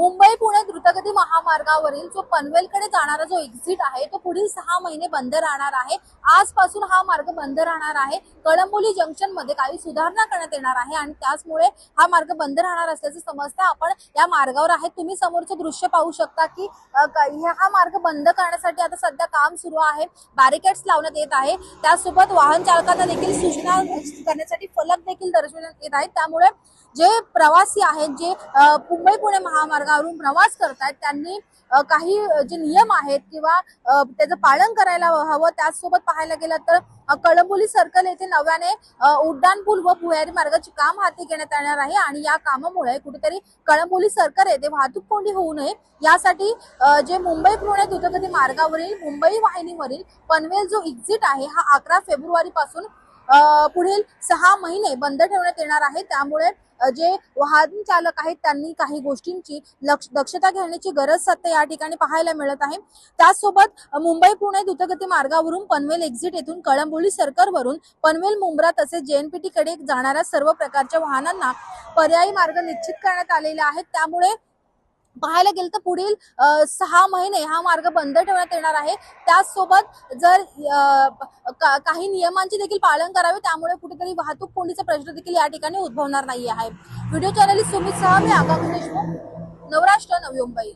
मुंबई पुणे द्रुतगती महामार्गावरील जो पनवेलकडे जाणारा जो एक्झिट आहे तो पुढील सहा महिने बंद राहणार आहे. आजपासून हा मार्ग बंद राहणार आहे. कळंबोली जंक्शनमध्ये काही सुधारणा करण्यात येणार आहे आणि त्याचमुळे हा मार्ग बंद राहणार असल्याचं समजतं आपण या मार्गावर आहे. तुम्ही समोरचं दृश्य पाहू शकता की हा मार्ग बंद करण्यासाठी आता सध्या काम सुरू आहे. बॅरिकेड्स लावण्यात येत आहे. त्यासोबत वाहन चालकांना देखील सूचना करण्यासाठी फलक देखील दर्शवण्यात येत आहेत. त्यामुळे जे प्रवासी आहेत जे मुंबई पुणे महामार्गावरून प्रवास करतायत त्यांनी काही जे नियम आहेत किंवा त्याचं पालन करायला हवं त्याचसोबत पाहायला गेलं तर कळंबोली सर्कल येथे नव्याने उड्डाणपूल व भुयारी मार्गाचे काम हाती घेण्यात येणार आहे आणि या कामामुळे कुठेतरी कळंबोली सर्कल येथे वाहतूक कोंडी होऊ नये. यासाठी जे मुंबई पुणे द्रुतगती मार्गावरील मुंबई वाहिनीवरील पनवेल जो एक्झिट आहे हा अकरा फेब्रुवारी पासून पुढील सहा महिने बंद ठेवण्यात येणार आहे त्यामुळे जे वाहन चालक आहेत त्यांनी काही गोष्टींची लक्ष दक्षता घेण्याची गरज सध्या या ठिकाणी पाहायला मिळत आहे. त्याचसोबत मुंबई पुणे द्रुतगती मार्गावरून पनवेल एक्झिट येथून कळंबोली सर्कलवरून पनवेल मुंब्रा तसेच जेएनपीटी कडे जाणाऱ्या सर्व प्रकारच्या वाहनांना पर्यायी मार्ग निश्चित करण्यात आलेले आहेत. त्यामुळे पाहायला गेलं तर पुढील सहा महिने हा मार्ग बंद ठेवण्यात येणार आहे. त्याचसोबत जर का- काही नियमांचे देखील पालन करावे त्यामुळे कुठेतरी वाहतूक कोंडीचा प्रश्न देखील या ठिकाणी उद्भवणार नाही आहे व्हिडिओ चॅनल सुमित सहा मी आकाश देशमुख. नवराष्ट्र नवी मुंबई.